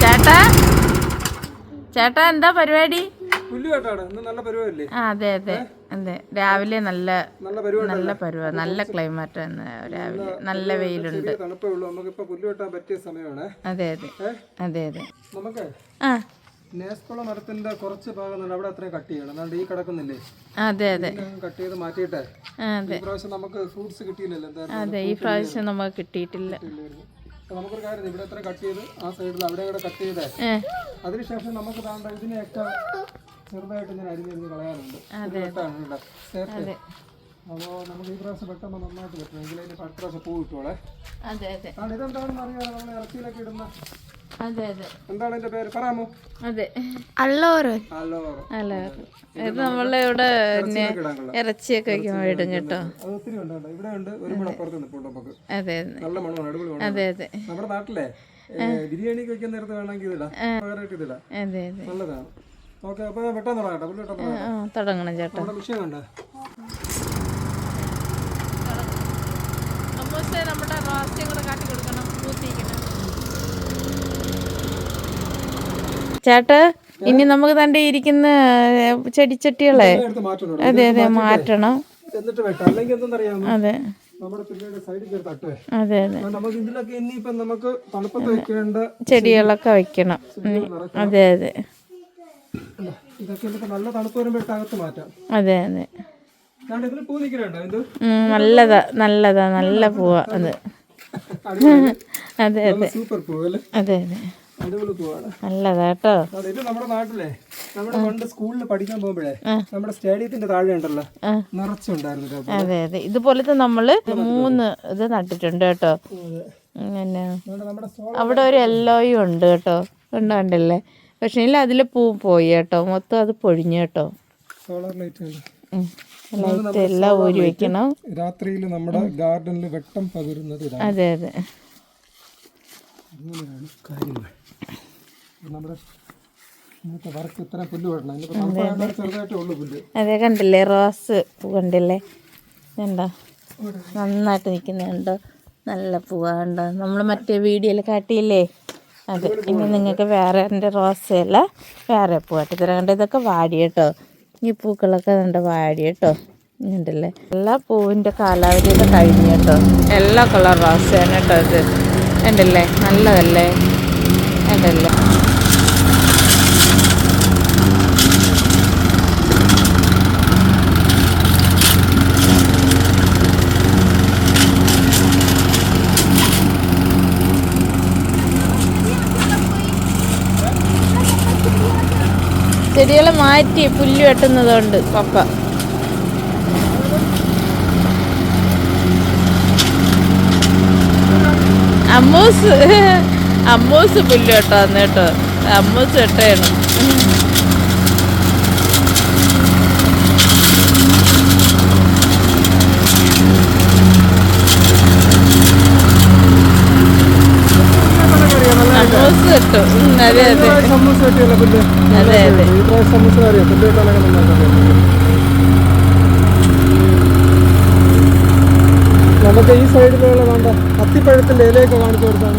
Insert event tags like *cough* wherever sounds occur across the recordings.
ചേട്ടാ? ചേട്ടാ എന്താ പരിപാടി? അതെ അതെ അതെ. രാവിലെ നല്ല നല്ല പരുവ നല്ല ക്ലൈമറ്റ് രാവിലെ. നല്ല വെയിലുണ്ട്. അതെ അതെ. അതെ അതെ. നമുക്ക് ആ. നേസ്കുള മരത്തിന്റെ കുറച്ച് ഭാഗം അവിടെ അത്രയും കട്ട് ചെയ്യണം. ഈ കിടക്കുന്നില്ലേ? അതെ അതെ. കട്ട് ചെയ്ത് മാറ്റിയിട്ടേ. അതെ. ഈ പ്രാവശ്യം നമുക്ക് ഫ്രൂട്ട്സ് കിട്ടിയില്ലല്ലോ. അതെ ഈ പ്രാവശ്യം നമുക്ക് കിട്ടിയിട്ടില്ല. നമുക്കൊരു കാര്യം ഇവിടെ എത്ര കട്ട് ചെയ്ത്? ആ സൈഡിൽ അവിടെ കൂടെ കട്ട് ചെയ്തേ. അതിനുശേഷം നമുക്ക് താണ്ട ഇതിനെയൊക്കെ ചെറുതായിട്ട് ഇങ്ങനെ അരിഞ്ഞരിഞ്ഞ് ഇത് വെട്ടാണ് ചേർത്ത് അപ്പോൾ നമുക്ക് ഈ പ്രാവശ്യം പെട്ടെന്ന് നന്നായിട്ട് കിട്ടണം എങ്കിലും അതിന് അടുത്ത പ്രാവശ്യം പൂ കിട്ടുവോളെ കാരണം ഇതെന്താണെന്ന് അറിയാതെ നമ്മൾ ഇറച്ചിയിലൊക്കെ ഇടുന്ന അതെ അതെ. എന്താണ് ഇതിന്റെ പേര്? പറയാമോ? അതെ. അള്ളോറ്. ഹലോ അല്ല ഇത് നമ്മളെ ഇവിടെ ഇറച്ചിയൊക്കെ വയ്ക്കുമ്പോൾ ഇടും കേട്ടോ. അത് ഒത്തിരി ഉണ്ട്. ഇവിടെ ഉണ്ട് ഒരു കൂടെ അപ്പുറത്ത് നിൽപ്പുണ്ട് നമുക്ക്. അതെ അതെ. നല്ല മണമാണ് അടിപൊളി അതെ അതെ. നമ്മുടെ നാട്ടിലെ ബിരിയാണിക്ക് കഴിക്കാൻ നേരത്തെ വേണമെങ്കിൽ ഇതിടാം. ഇതിടാം. അതെ അതെ. നല്ലതാണ്. ഓക്കെ അപ്പോൾ ഞാൻ വെട്ടാൻ തുടങ്ങാം തുടങ്ങണം ചേട്ടാ. നമ്മുടെ വിഷയം കണ്ടോ? നമ്മുടെ റോസ്റ്റും കൂടെ കാട്ടി കൊടുക്കണം. പൂത്തിരിക്കണം ചേട്ടാ ഇനി നമുക്ക് തന്റെ ഇരിക്കുന്ന ചെടിച്ചട്ടികളെ അതെ അതെ മാറ്റണം. എന്നിട്ട് വെട്ടാം. അല്ലെങ്കിൽ എന്തെന്നറിയാമോ? അതെ. നമ്മുടെ പിള്ളേരുടെ സൈഡിൽ അതെ അതെ. നമുക്ക് ഇതിലൊക്കെ ഇനിയിപ്പം നമുക്ക് തണുപ്പത്ത് വെക്കേണ്ട ചെടികളൊക്കെ വെക്കണം. അതെ അതെ. ഇതൊക്കെ നല്ല തണുപ്പ് വരുമ്പോൾ അകത്ത് മാറ്റാം. അതെ അതെ. നല്ലതാ നല്ലതാ നല്ല പൂവാ അത്. അതെ അതെ. അതെ അതെ. അടിപൊളി പൂവാണ് നല്ലതാ കേട്ടോ അതെ ഇത് നമ്മുടെ നാട്ടിലെ നമ്മുടെ പണ്ട് സ്കൂളിൽ പഠിക്കാൻ പോകുമ്പോഴേ നമ്മുടെ സ്റ്റേഡിയത്തിന്റെ താഴെ ഉണ്ടല്ലോ നിറച്ചുണ്ടായിരുന്നു അതെ അതെ. ഇതുപോലത്തെ നമ്മൾ മൂന്ന് ഇത് നട്ടിട്ടുണ്ട് കേട്ടോ. അങ്ങനെ. പിന്നെ അവിടെ ഒരു എല്ലോയും ഉണ്ട് കേട്ടോ. ഉണ്ടല്ലേ പക്ഷേ അതിൽ പൂ പോയി കേട്ടോ. മൊത്തം അത് പൊഴിഞ്ഞു കേട്ടോ. സോളാർ ലൈറ്റ് എല്ലാം ഊരി വെക്കണം. രാത്രിയിൽ നമ്മുടെ ഗാർഡനിൽ വെട്ടം പകരുന്നത് അതെ അതെ. അങ്ങനെയാണ് കാര്യങ്ങൾ. നമ്മുടെ ഇന്നത്തെ വർക്ക് ഇത്ര പുല്ല് വെട്ടണം. ഇന്നിപ്പോൾ തണുപ്പായതുകൊണ്ട് ചെറുതായിട്ടേ ഉള്ളൂ പുല്ല്. അതെ കണ്ടില്ലേ റോസ് പൂ കണ്ടില്ലേ? കണ്ടോ? നന്നായിട്ട് നിൽക്കുന്നുണ്ടോ നല്ല പൂവാണ്ടോ? നമ്മൾ മറ്റേ വീഡിയോയിൽ കാട്ടിയില്ലേ? അതെ. ഇനി നിങ്ങൾക്ക് വേറെ എന്റെ റോസയല്ല വേറെ പൂവാട്ടി തരാം കണ്ടോ? ഇതൊക്കെ വാടി കേട്ടോ. ഈ പൂക്കളൊക്കെ കണ്ട് വാടി കേട്ടോ. ഉണ്ടല്ലേ എല്ലാ പൂവിന്റെ കാലാവധിയൊക്കെ കഴിഞ്ഞു കേട്ടോ. എല്ലാ കളർ റോസയാണ് കേട്ടോ ഇത്. ഉണ്ടല്ലേ നല്ലതല്ലേ? ഉണ്ടല്ലേ ചെടികളെ മാറ്റി പുല്ല് വെട്ടുന്നതുകൊണ്ട് പപ്പ. അമ്മൂസ് അമ്മൂസ് പുല്ല് വെട്ടാന്ന് കേട്ടോ. അമ്മൂസ് വെട്ടയാണ് അമ്മൂസ് വെട്ടും ഉം, അതെ അതെ സമൂസ വെട്ടിയല്ല പുല്ല് ഈ പ്രാവശ്യം സമൂസ അറിയാം പുല്ല് വെട്ടാനൊക്കെ നന്നായിട്ട് നമുക്ക് ഈ സൈഡിലുള്ള വേണ്ട അത്തിപ്പഴത്തിന്റെ ഇലയൊക്കെ കാണിച്ചു കൊടുത്താണ്.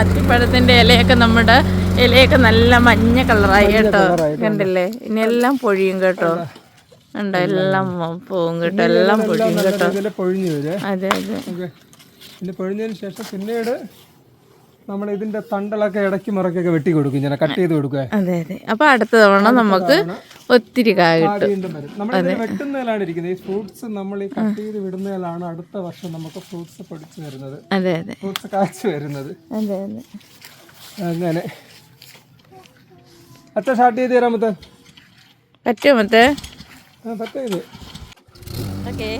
അത്തിപ്പഴത്തിന്റെ ഇലയൊക്കെ നമ്മുടെ ഇലയൊക്കെ നല്ല മഞ്ഞ കളറായി കേട്ടോ. കണ്ടില്ലേ? ഇനി എല്ലാം പൊഴിയും കേട്ടോ. ഉണ്ടോ എല്ലാം പോവും കേട്ടോ. എല്ലാം പൊഴിയും കേട്ടോ. അതെ അതെ. പൊഴിഞ്ഞതിന് ശേഷം പിന്നീട് നമ്മൾ ഇതിന്റെ തണ്ടലൊക്കെ ഇടയ്ക്ക് മുറക്കൊക്കെ വെട്ടി കൊടുക്കും ഇങ്ങനെ കട്ട് ചെയ്ത് കൊടുക്കുക അതെ അതെ. അപ്പൊ അടുത്ത തവണ നമുക്ക് ഒത്തിരി കായ കിട്ടും. നമ്മൾ വെട്ടുന്നതിലാണ് ഇരിക്കുന്നത്. ഈ ഫ്രൂട്ട്സ് നമ്മൾ ഈ കട്ട് ചെയ്ത് വിടുന്നതിലാണ് അടുത്ത വർഷം നമുക്ക് ഫ്രൂട്ട്സ് പൊടിച്ചു വരുന്നത്. അതെ അതെ. ഫ്രൂട്ട്സ് കാച്ചു വരുന്നത്. അതെ അതെ. അങ്ങനെ. അച്ഛ സ്റ്റാർട്ട് ചെയ്ത് തരാമത്തെ പറ്റുമോ മറ്റേ ആ പറ്റേ ഇത് ഓക്കെ.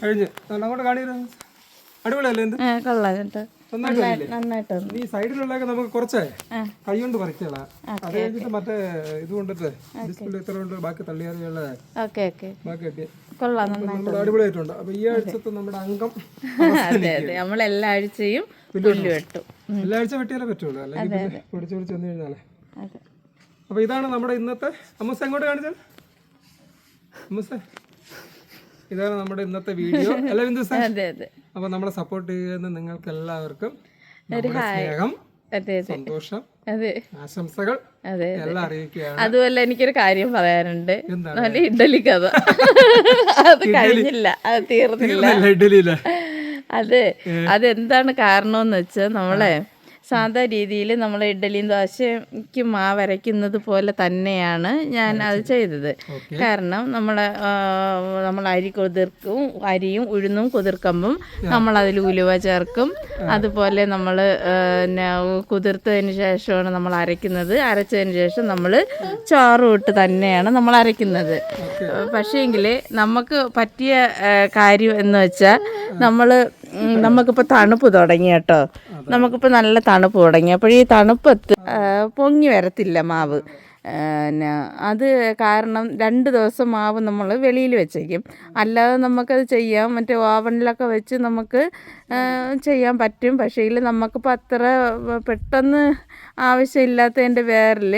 കഴിഞ്ഞ്. അങ്ങോട്ട് കാണിക്കുന്നത് അടിപൊളിയല്ലേ എന്ത് കൊള്ളാം കേട്ടോ നന്നായിട്ട് നന്നായിട്ടുണ്ട്. ഈ സൈഡിലുള്ളതൊക്കെ നമുക്ക് കുറച്ചേ ആ. കൈ കൊണ്ട് പറിച്ചോളാം അത് കഴിഞ്ഞിട്ട് മറ്റേ ഇത് കൊണ്ടിട്ട് ഡിസ്പ്ലേ ഇത്ര കൊണ്ട് ബാക്കി തള്ളിയാറിയുള്ള നമ്മുടെ അടിപൊളിയായിട്ടുണ്ട്. അപ്പൊ ഈ ആഴ്ചത്തെ നമ്മുടെ അംഗം അതെ അതെ നമ്മൾ എല്ലാ ആഴ്ചയും പുല്ല് വെട്ടും എല്ലാ ആഴ്ച വെട്ടിയാലേ പറ്റുള്ളൂ. അല്ലെങ്കിൽ പൊടിച്ച് പിടിച്ച് പിടിച്ച് വന്നു കഴിഞ്ഞാലേ. അതെ. അപ്പൊ ഇതാണ് നമ്മുടെ ഇന്നത്തെ അമ്മൂസ് എങ്ങോട്ട് കാണിച്ചത്? അമ്മൂസ് ഇതാണ് നമ്മുടെ ഇന്നത്തെ വീഡിയോ. *laughs* അല്ല ബിന്ദു അപ്പൊ നമ്മളെ സപ്പോർട്ട് ചെയ്യുന്ന നിങ്ങൾക്ക് എല്ലാവർക്കും സ്നേഹം സന്തോഷം ആശംസകൾ എല്ലാം അറിയിക്കുകയാണ്. എനിക്കൊരു കാര്യം പറയാനുണ്ട്. നല്ല ഇഡലി കഥ. *laughs* അത് കഴിഞ്ഞില്ല. അത് തീർന്നില്ല. അതെ. അത് അതെന്താണ് കാരണമെന്ന് വെച്ചാൽ നമ്മളെ സാധാ രീതിയിൽ നമ്മൾ ഇഡ്ഡലിയും ദോശയ്ക്ക് മാവ് അരയ്ക്കുന്നത് പോലെ തന്നെയാണ് ഞാൻ അത് ചെയ്തത്. കാരണം നമ്മൾ നമ്മൾ അരി കുതിർക്കും അരിയും ഉഴുന്നും കുതിർക്കുമ്പം നമ്മൾ അതിൽ ഉലുവ ചേർക്കും. അതുപോലെ നമ്മൾ കുതിർത്തതിന് ശേഷമാണ് നമ്മൾ അരയ്ക്കുന്നത്. അരച്ചതിന് ശേഷം നമ്മൾ ചോറും ഇട്ട് തന്നെയാണ് നമ്മൾ അരയ്ക്കുന്നത്. പക്ഷേങ്കിൽ നമുക്ക് പറ്റിയ കാര്യം എന്ന് വെച്ചാൽ നമ്മൾ നമുക്കിപ്പോൾ തണുപ്പ് തുടങ്ങി കേട്ടോ. നമുക്കിപ്പോൾ നല്ല തണുപ്പ് തുടങ്ങി. അപ്പോൾ ഈ തണുപ്പത്ത് പൊങ്ങി വരത്തില്ല മാവ്. പിന്നെ അത് കാരണം രണ്ട് ദിവസം മാവ് നമ്മൾ വെളിയിൽ വെച്ചേക്കും. അല്ലാതെ നമുക്കത് ചെയ്യാം. മറ്റേ ഓവനിലൊക്കെ വെച്ച് നമുക്ക് ചെയ്യാൻ പറ്റും. പക്ഷേ നമുക്കിപ്പോൾ അത്ര പെട്ടെന്ന് ആവശ്യമില്ലാത്തതിന്റെ പേരിൽ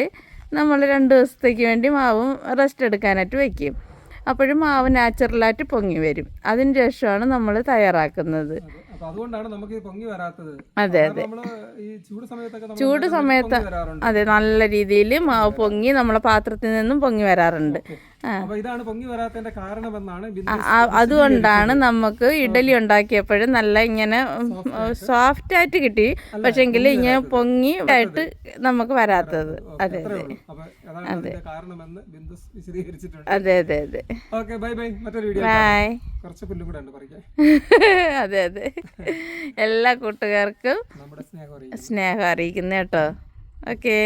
നമ്മൾ രണ്ട് ദിവസത്തേക്ക് വേണ്ടി മാവും റെസ്റ്റ് എടുക്കാനായിട്ട് വയ്ക്കും അപ്പോഴും മാവ് നാച്ചുറലായിട്ട് പൊങ്ങി വരും. അതിന് ശേഷമാണ് നമ്മൾ തയ്യാറാക്കുന്നത്. അതുകൊണ്ടാണ് നമുക്ക് പൊങ്ങി വരാത്തത്. അതെ അതെ. ചൂട് സമയത്തൊക്കെ ചൂട് സമയത്ത് അതെ നല്ല രീതിയിൽ മാവ് പൊങ്ങി നമ്മളെ പാത്രത്തിൽ നിന്നും പൊങ്ങി വരാറുണ്ട്. ഇതാണ് പൊങ്ങി വരാത്തതിന്റെ കാരണമെന്നാണ് ബിന്ദു ആ- അതുകൊണ്ടാണ് നമുക്ക് ഇഡലി ഉണ്ടാക്കിയപ്പോഴും നല്ല ഇങ്ങനെ സോഫ്റ്റ് ആയിട്ട്. കിട്ടി. പക്ഷെങ്കിൽ ഇങ്ങനെ പൊങ്ങി ആയിട്ട് നമുക്ക് വരാത്തത്. അതെ അതെ. അതെ. *laughs* അതെ അതെ ബൈ അതെ അതെ. എല്ലാ കൂട്ടുകാർക്കും സ്നേഹം അറിയിക്കുന്ന കേട്ടോ. ഓക്കേ.